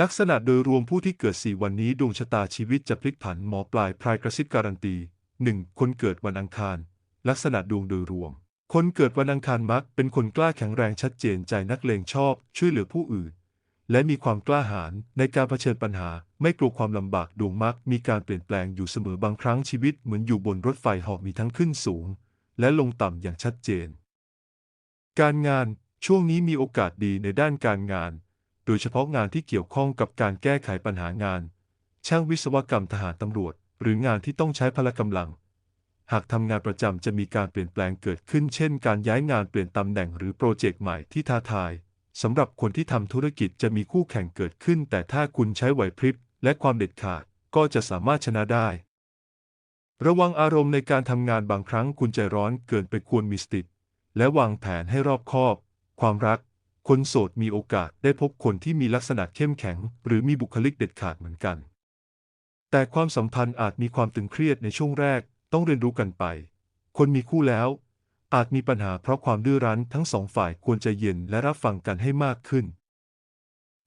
ลักษณะโดยรวมผู้ที่เกิด4วันนี้ดวงชะตาชีวิตจะพลิกผันหมอปลายพรายกระซิบการันตี 1. คนเกิดวันอังคาร ลักษณะดวงโดยรวม คนเกิดวันอังคารมัก เป็นคนกล้าแข็งแรงชัดเจนใจนักเลงชอบ ช่วยเหลือผู้อื่น และมีความกล้าหาญในการเผชิญปัญหา ไม่กลัวความลำบากดวงมัก มีการเปลี่ยนแปลงอยู่เสมอบางครั้งชีวิตเหมือนอยู่บนรถไฟหาะมีทั้งขึ้นสูง และลงต่ำอย่างชัดเจน การงานช่วงนี้มีโอกาสดีในด้านการงาน โดยเฉพาะงานที่เกี่ยวข้องกับการแก้ไขปัญหางาน ช่างวิศวกรรมทหารตำรวจ หรืองานที่ต้องใช้พละกำลัง หากทำงานประจำจะมีการเปลี่ยนแปลงเกิดขึ้น เช่น การย้ายงานเปลี่ยนตำแหน่งหรือโปรเจกต์ใหม่ที่ท้าทายสำหรับคนที่ทำธุรกิจจะมีคู่แข่งเกิดขึ้น แต่ถ้าคุณใช้ไหวพริบและความเด็ดขาดก็จะสามารถชนะได้ ระวังอารมณ์ในการทำงานบางครั้งคุณใจร้อนเกินไปควรมีสติและวางแผนให้รอบคอบ ความรัก คนโสดมีโอกาสได้พบคนที่มีลักษณะเข้มแข็ง หรือมีบุคลิกเด็ดขาดเหมือนกัน แต่ความสัมพันธ์อาจมีความตึงเครียดในช่วงแรก ต้องเรียนรู้กันไป คนมีคู่แล้ว อาจมีปัญหาเพราะความดื้อรั้นทั้งสองฝ่ายควรใจเย็นและรับฟังกันให้มากขึ้น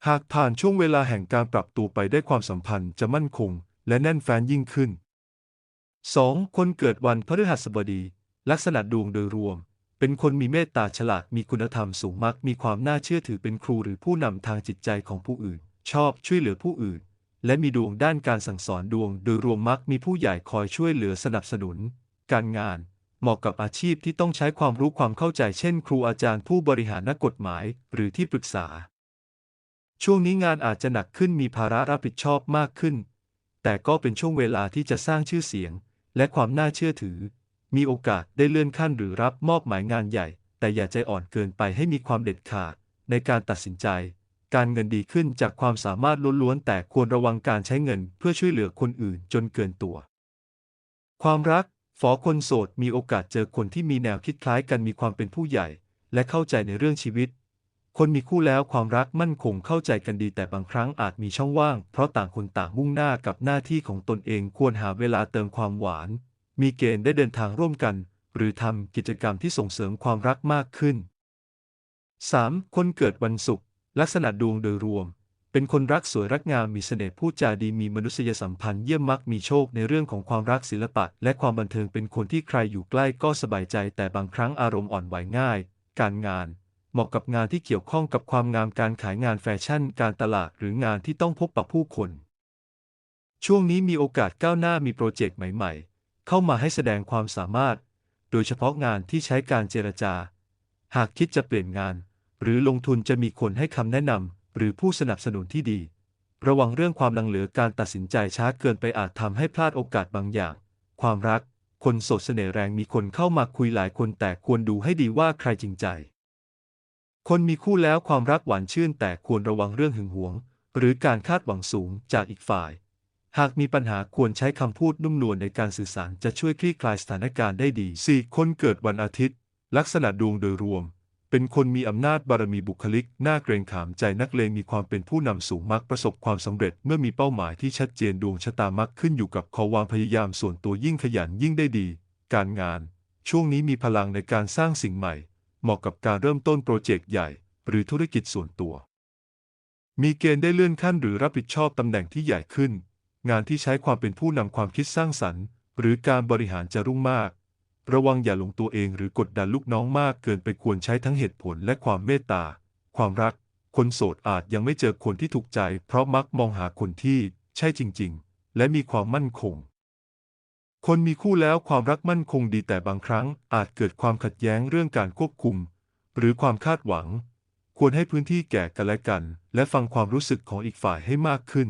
หากผ่านช่วงเวลาแห่งการปรับตัวไปได้ความสัมพันธ์จะมั่นคง และแน่นแฟ้นยิ่งขึ้น 2. คนเกิดวันพฤหัสบดี ลักษณะดวงโดยรวม เป็นคนมีเมตตาฉลาดมีคุณธรรมสูงมักมีความน่าเชื่อถือเป็นครูหรือผู้นำทางจิตใจของผู้อื่น ชอบช่วยเหลือผู้อื่น และมีดวงด้านการสั่งสอนดวง โดยรวมมักมีผู้ใหญ่คอยช่วยเหลือสนับสนุน การงาน เหมาะกับอาชีพที่ต้องใช้ความรู้ความเข้าใจเช่น ครูอาจารย์ผู้บริหารนักกฎหมาย หรือที่ปรึกษา ช่วงนี้งานอาจจะหนักขึ้นมีภาระรับผิดชอบมากขึ้น แต่ก็เป็นช่วงเวลาที่จะสร้างชื่อเสียง และความน่าเชื่อถือ มีโอกาสได้เลื่อนขั้นหรือรับมอบหมายงานใหญ่ แต่อย่าใจอ่อนเกินไปให้มีความเด็ดขาด ในการตัดสินใจ การเงินดีขึ้นจากความสามารถล้วนๆแต่ควรระวังการใช้เงินเพื่อช่วยเหลือคนอื่นจนเกินตัว ความรักฝอคนโสดมีโอกาสเจอคนที่มีแนวคิดคล้ายกันมีความเป็นผู้ใหญ่ และเข้าใจในเรื่องชีวิต คนมีคู่แล้วความรักมั่นคงเข้าใจกันดีแต่บางครั้งอาจมีช่องว่าง เพราะต่างคนต่างมุ่งหน้ากับหน้าที่ของตนเองควรหาเวลาเติมความหวาน มีเกณฑ์ได้เดินทางร่วมกัน หรือทำกิจกรรมที่ส่งเสริมความรักมากขึ้น 3. คนเกิดวันศุกร์ลักษณะดวงโดยรวม เป็นคนรักสวยรักงามมีเสน่ห์พูดจาดีมีมนุษยสัมพันธ์เยี่ยมมักมีโชคในเรื่องของความรักศิลปะ และความบันเทิงเป็นคนที่ใครอยู่ใกล้ก็สบายใจ แต่บางครั้งอารมณ์อ่อนไหวง่าย การงาน เหมาะกับงานที่เกี่ยวข้องกับความงามการขายงานแฟชั่น การตลาดหรืองานที่ต้องพบปะผู้คน ช่วงนี้มีโอกาสก้าวหน้ามีโปรเจกต์ใหม่ ๆ เข้ามาให้แสดงความสามารถ โดยเฉพาะงานที่ใช้การเจรจา หากคิดจะเปลี่ยนงาน หรือลงทุนจะมีคนให้คำแนะนำหรือผู้สนับสนุนที่ดี ระวังเรื่องความลังเหลือการตัดสินใจช้าเกินไปอาจทำให้พลาดโอกาสบางอย่าง ความรัก คนโสดเสน่ห์แรงมีคนเข้ามาคุยหลายคนแต่ควรดูให้ดีว่าใครจริงใจ คนมีคู่แล้วความรักหวานชื่นแต่ควรระวังเรื่องหึงหวง หรือการคาดหวังสูงจากอีกฝ่าย หากมีปัญหาควรใช้คำพูดนุ่มนวลในการสื่อสารจะช่วยคลี่คลายสถานการณ์ได้ดี 4. คนเกิดวันอาทิตย์ ลักษณะดวงโดยรวม เป็นคนมีอำนาจบารมีบุคลิก น่าเกรงขามใจนักเลงมีความเป็นผู้นำสูงมักประสบความสำเร็จ เมื่อมีเป้าหมายที่ชัดเจนดวงชะตามักขึ้นอยู่กับความพยายามส่วนตัวยิ่งขยันยิ่งได้ดี การงาน ช่วงนี้มีพลังในการสร้างสิ่งใหม่ เหมาะกับการเริ่มต้นโปรเจกต์ใหญ่ หรือธุรกิจส่วนตัว มีเกณฑ์ได้เลื่อนขั้นหรือรับผิดชอบตำแหน่งที่ใหญ่ขึ้น งานที่ใช้ความเป็นผู้นำความคิดสร้างสรรค์ หรือการบริหารจะรุ่งมาก ระวังอย่าหลงตัวเองหรือกดดันลูกน้องมากเกินไปควรใช้ทั้งเหตุผลและความเมตตา ความรัก คนโสดอาจยังไม่เจอคนที่ถูกใจ เพราะมักมองหาคนที่ใช่จริง ๆ และมีความมั่นคง คนมีคู่แล้วความรักมั่นคงดีแต่บางครั้งอาจเกิดความขัดแย้งเรื่องการควบคุม หรือความคาดหวัง ควรให้พื้นที่แก่กันและกัน และฟังความรู้สึกของอีกฝ่ายให้มากขึ้น